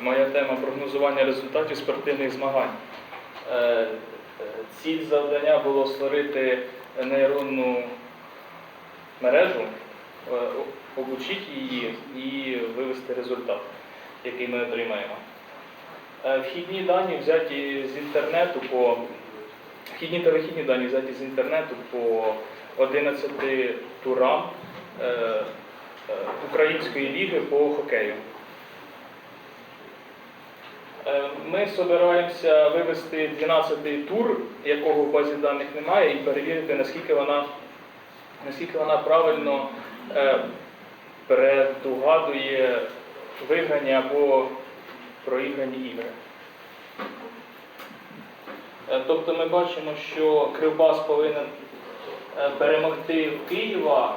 моя тема прогнозування результатів спортивних змагань. Е, е, Ціль завдання було створити нейронну мережу, е, обучити її і вивести результат, який ми отримаємо. Вхідні дані взяті з інтернету по вхідні та вихідні дані взяті з інтернету по 11 турам Української ліги по хокею. Е, Ми збираємося вивести 12-й тур, якого в базі даних немає, і перевірити, наскільки вона, наскільки вона правильно е, предугадує виграні або проіграні ігри. Е, Тобто ми бачимо, що Кривбас повинен перемогти в Києва,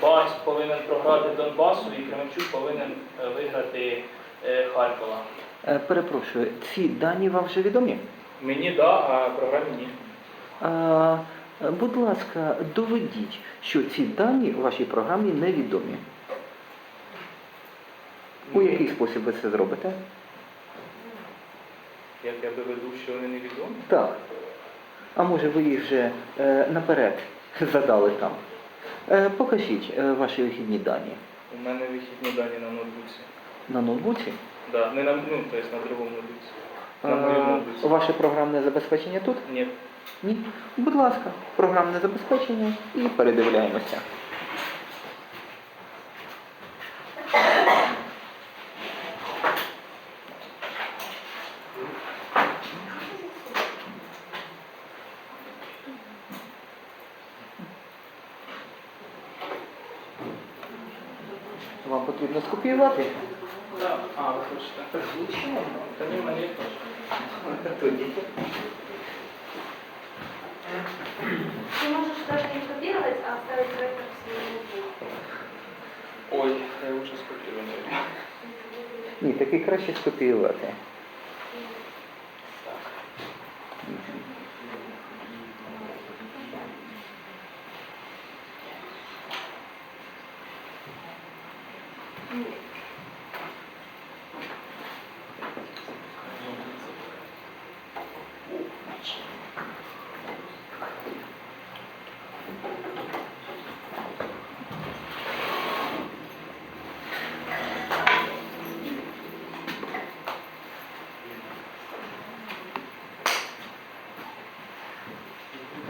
Бась повинен програти Донбасу і Кременчук повинен виграти Харкова. Е, Перепрошую, ці дані вам вже відомі? Мені да, а програмі ні. А, е, будь ласка, доведіть, що ці дані в вашій програмі невідомі. У який спосіб ви це зробите? Як я доведу, що вони невідомі? Так. А може ви їх вже е, наперед задали там? Е, покажіть е, ваші вихідні дані У мене вихідні дані на ноутбуці. На ноутбуці. Да, не на, ну, тобто на другому ноутбуці. На Е, ваше програмне забезпечення тут? Ні. Ні. Будь ласка, програмне забезпечення і передивляємося. Вам потрібно скопіювати? Да. А, ви хочете? Звичайно. Та ні, в мене є теж. Тоді. Ты можешь даже не копировать, а оставить проект в своем ноутбуке. Ой, я лучше скопірую. Ні, таки краще скопіювати.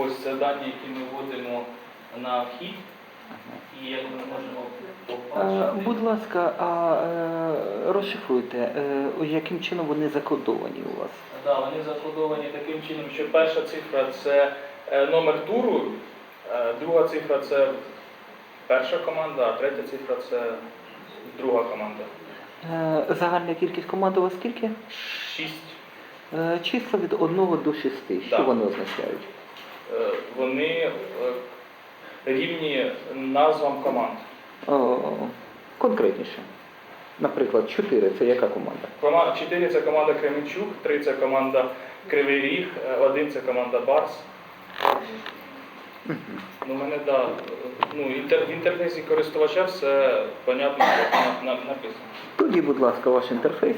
Ось це дані, які ми вводимо на вхід. І як ми можемо Е, побачити. Будь ласка, а е, розшифруйте, е, яким чином вони закодовані у вас? Да, вони закодовані таким чином, що перша цифра це номер туру, друга цифра це перша команда, а третя цифра це друга команда. Загальна кількість команд у вас скільки? Шість. Числа від 1 до 6. Що Да. вони означають? Е, Вони е, рівні назвам команд. О, конкретніше. Наприклад, 4 це яка команда? Кома- Чотири це команда Кременчук, три це команда Кривий Ріг, е, один це команда Барс. Ну, мене да, ну, інтер, в інтерфейсі користувача все понятно, написано. Тоді, будь ласка, ваш інтерфейс.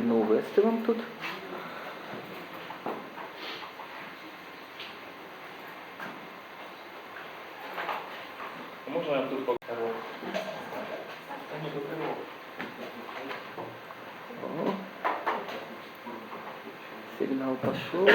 Потрібно ввести вам тут? Можна я тут покажу? Сигнал пошел.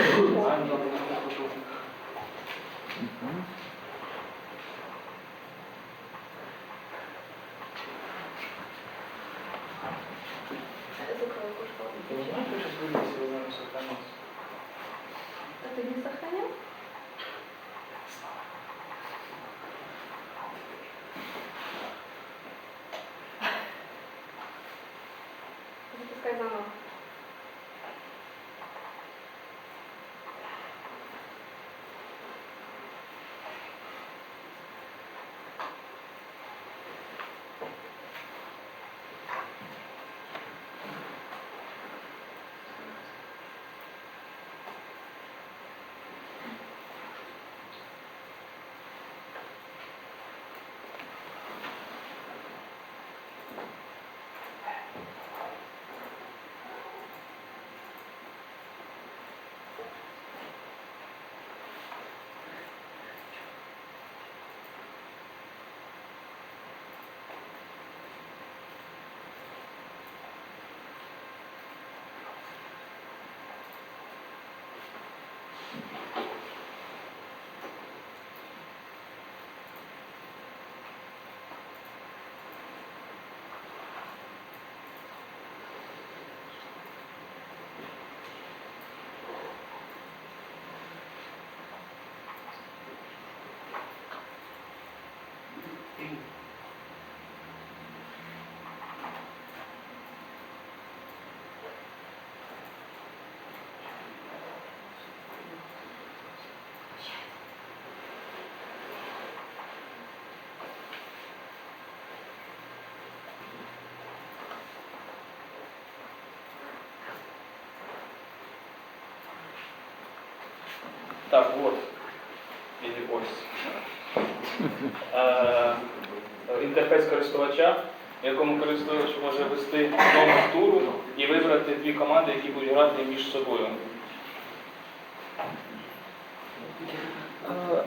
Так, от. І ось. Е, інтерфейс користувача, в якому користувач може ввести номер туру і вибрати дві команди, які будуть грати між собою. А,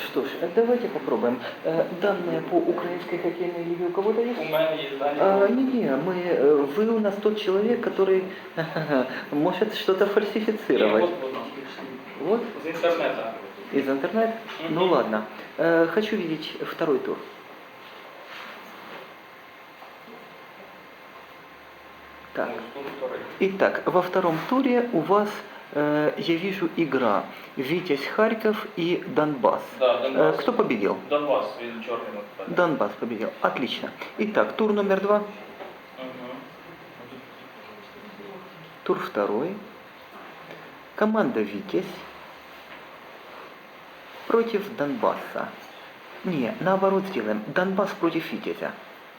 Что ж, э, давайте попробуем. Э, Данные по украинской хоккейной лиге у кого-то есть? У мене є дані. А, не-не, мы, э, вы у нас тот человек, который может что-то Ні, фальсифицировать. Вот, З інтернету. из интернета? Ну Мгм. ладно. Э, Хочу видеть второй тур. Так. Вторий. Итак, во втором туре у вас, э, я вижу, игра Витязь Харьков и Донбасс. Да, Э, Донбас. Кто победил? Донбас, він чорний написав. Донбасс победил. Отлично. Итак, тур номер два, Мгм. тур второй. Команда Витязь против Донбасса. Не, наоборот сделаем. Донбасс против Витязя.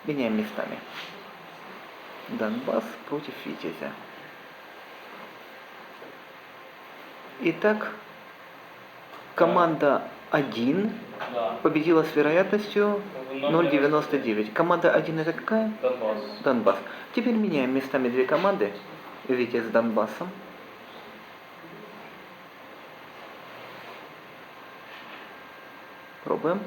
Меняем местами. Донбасс против Витязя. Итак, команда 1 Да. победила с вероятностью В 0,99. Команда 1 это какая? Донбас. Донбасс. Теперь меняем местами две команды. Витязь с Донбассом. Пробуем.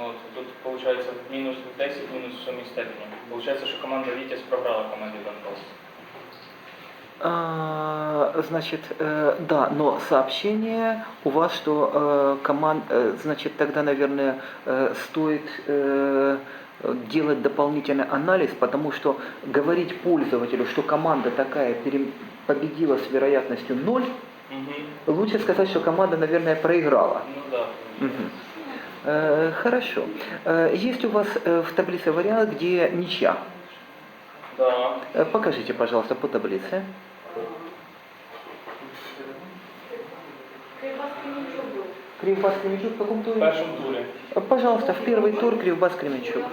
От, тут виходить мінус 10, мінус в сумій степені. Получається, що команда Вітязь програла команді Донбас. А, значит, э, да, но сообщение у вас, что э, команд, э, значит, тогда, наверное, э, стоит э, делать дополнительный анализ, потому что говорить пользователю, что команда такая пере- победила с вероятностью 0, Угу. лучше сказать, что команда, наверное, проиграла. Ну да. Мгм. Э, Хорошо. Э, Есть у вас э, в таблице вариант, где ничья. Да. Э, Покажите, пожалуйста, по таблице. Кривбас Кременчук в каком В туре? першому турі. Э, Пожалуйста, в первый тур Кривбас Кременчук. Я.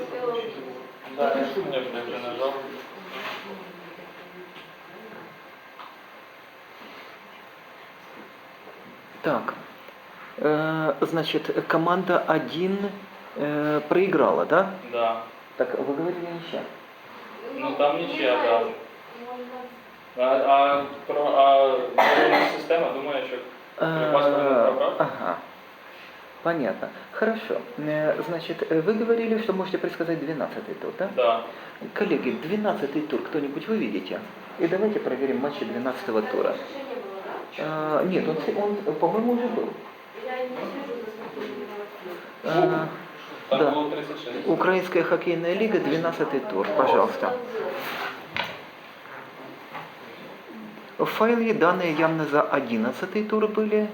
Да, я ж я вже Так. Э, Значит, команда 1 проиграла, да? Да. Так, вы говорили ничья. Ну там нічия, так. Можно А, а, про, а система повинен Э, пробрать? Ага. Понятно. Хорошо. Э, Значит, э, вы говорили, что можете предсказать 12-й тур, да? да. Коллеги, 12-й тур кто-нибудь вы видите? И давайте проверим матчи 12-го тура. А, нет, он, он, по-моему, уже был. Я не за Там Да. було 36. Украинская хоккейная лига, 12 тур, пожалуйста. В файле данные явно за 11 тур были.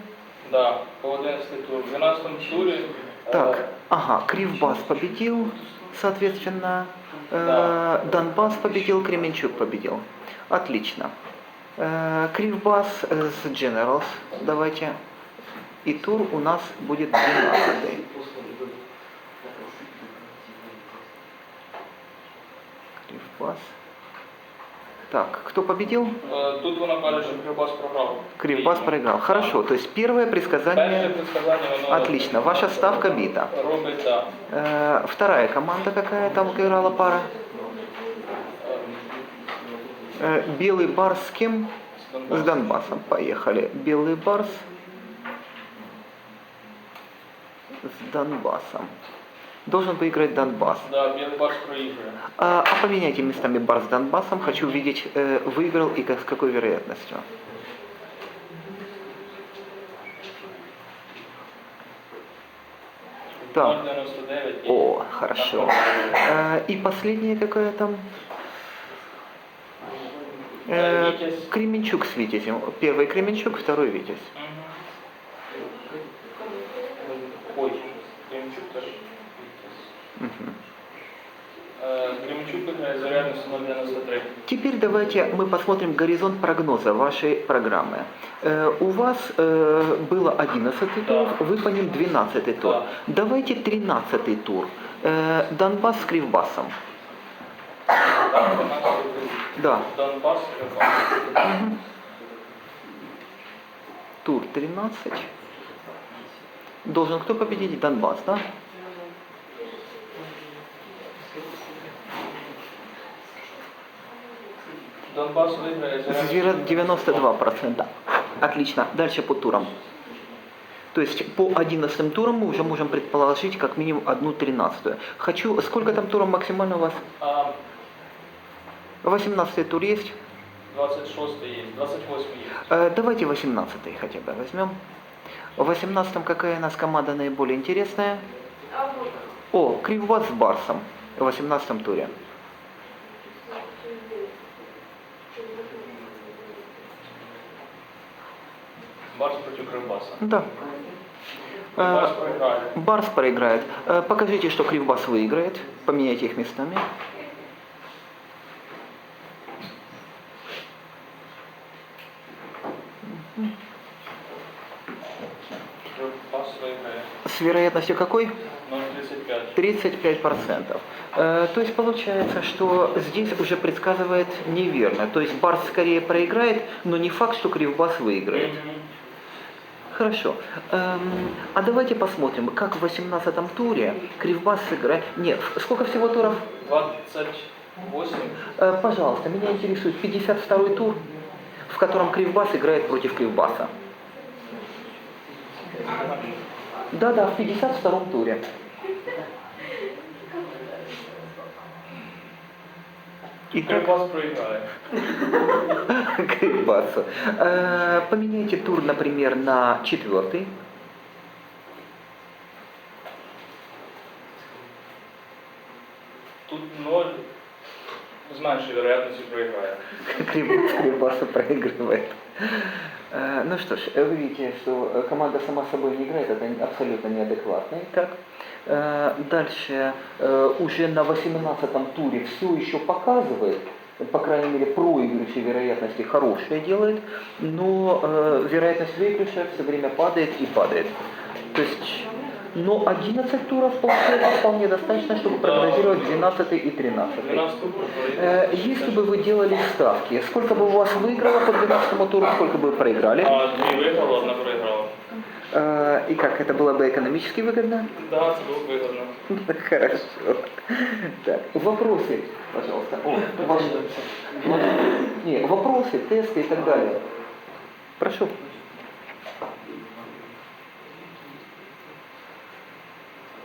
Да, по 11 тур. В 12 турі е, Так, ага, Кривбас победил, соответственно, э, Да. Донбасс победил, Кременчук победил. Отлично. Э, Кривбас э, с Generals, давайте. И тур у нас будет 12 Кривбас. Так, кто победил? е, тут вона каже, що Кривбас програв. Кривбас проиграл. Хорошо, то есть первое Перше предсказание... предсказання воно Отлично, ваша ставка бита. робить, да. Э, Вторая команда какая там играла пара? Э, Белый Барс с кем? З Донбасу. С Донбассом. Поехали. Белый Барс с Донбассом. Должен выиграть Донбасс. Да, Білий Барс проігрує. А, а поменяйте местами Барс с Донбассом. Хочу видеть, э, выиграл и как, с какой вероятностью. Так. 0,99 і О, хорошо. Э, И последнее какое там? Э, Витязь. Кременчук с Витязем. Первый Кременчук, второй Витязь. Мгм. Ой, Кремчук теж. Мгм. Е, Кремчук виграє з вероятністю 0,93. Теперь давайте мы посмотрим горизонт прогноза вашей программы. Э, у вас было 11 тур, вы по ним 12 тур. Да. Давайте 13 тур. Донбасс с Кривбассом. Там 12 тур. Да. Донбас, Кривбас. Мгм. Тур 13. Должен кто победить? Донбасс, да? Донбас виграє з вероятністю Звера 92%. Отлично. Дальше по турам. То есть по 11 турам мы уже можем предположить как минимум одну тринадцатую. Хочу... Сколько там туров максимально у вас? А 18 тур есть? 26 є, 28 є. Э, давайте 18 хотя бы возьмем. В 18 какая у нас команда наиболее интересная? А вот О, Кривбас с Барсом в 18 туре. Барс проти Кривбаса. Да. Барс Э, проіграє. Барс проиграет. Э, покажите, что Кривбас выиграет. Поменяйте их местами. Вероятностью какой? 0,35. 35%. Э, То есть получается, что здесь уже предсказывает неверно. То есть Барс скорее проиграет, но не факт, что Кривбас выиграет. Хорошо. Эм, а давайте посмотрим, как в 18 туре Кривбас сыграет. Нет, сколько всего туров? 28. Э, пожалуйста, меня интересует 52 тур, в котором Кривбас играет против Кривбаса. Да-да, в 52 туре. Итак, Кривбас проіграє. Кривбасу. Э, Поменяйте тур, например, на четвертый. Тут 0 з меншою вероятністю проіграє. Кривбас Кривбасу проигрывает. Э, Ну что ж, вы видите, что э, команда сама собой не играет, это абсолютно неадекватно. Итак, э, дальше уже на 18-м туре все еще показывает, по крайней мере, проигрыши вероятности хорошие делает, но вероятность выигрыша все время падает и падает. То есть Но 11 туров получается вполне достаточно, чтобы прогнозировать 12 и 13. 12 тур. Э, Если бы вы делали ставки, сколько бы у вас выиграло по 12 туру, сколько бы вы проиграли? А дві виграла, одна проіграла. Э, И как, это было бы экономически выгодно? Да, це було вигодно. Хорошо. Так, вопросы, пожалуйста. О, ваши. Не, вопросы, тесты и так далее. Прошу.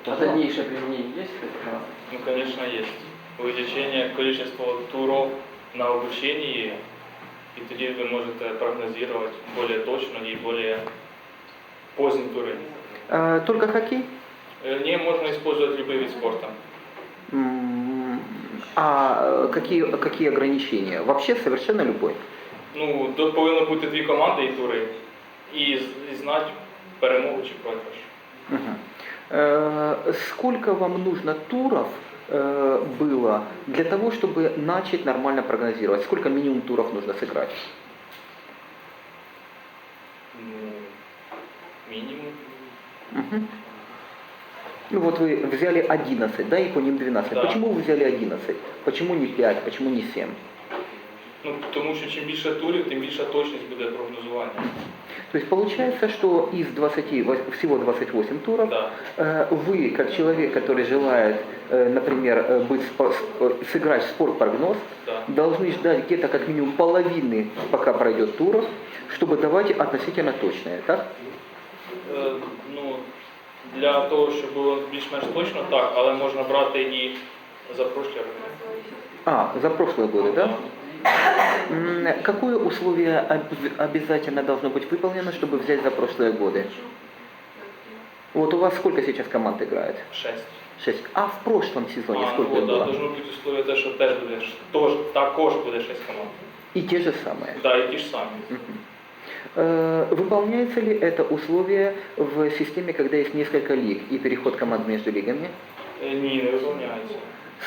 А дальнейшее применение есть этой информации? Ну, конечно, есть. Увеличение количества туров на обучении, и тоді ви можете прогнозировать более точно и более поздние туры. Э, Только хоккей? Э, Не можно использовать любой вид спорта. М, А э, какие, какие ограничения? Вообще совершенно любой. Ну, тут повинно бути дві команди і тури, і, з- і знати перемогу чи програш. Мгм. Э, Сколько вам нужно туров э, было для того, чтобы начать нормально прогнозировать? Сколько минимум туров нужно сыграть? Ну, мінімум. Мгм. Ну вот вы взяли 11, да, и по ним 12. Да. Почему вы взяли 11? Почему не 5? Почему не 7? Ну, тому що чим більше турів, тим більша точність буде прогнозування. То есть получается, что из 20, вось- всего 28 туров, Да. э, вы, как человек, который желает, э, например, э, быть спо- с- э, сыграть в спорт-прогноз, Да. должны ждать где-то как минимум половины, пока пройдет туров, чтобы давать относительно точное, так? Е, ну, для того, щоб було більш-менш точно, так, але можна брати і за прошлі роки. А, за прошлые годы, да? М, Какое условие об- обязательно должно быть выполнено, чтобы взять за прошлые годы? Вот у вас сколько сейчас команд играет? Шесть. Шесть. А в прошлом сезоне А, сколько ну, да, было? должно бути условие те, що теж буде, ш- тож, також буде шесть команд. И те же самые. Да, і ті ж самі. Мгм. Э, Выполняется ли это условие в системе, когда есть несколько лиг и переход команд между лигами? Е, Ні, не виконується.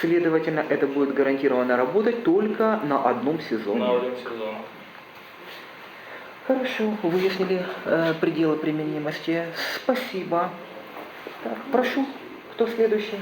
Следовательно, это будет гарантированно работать только на одном сезоне. На один сезон. Хорошо, выяснили э, пределы применимости. Спасибо. Так, прошу, кто следующий?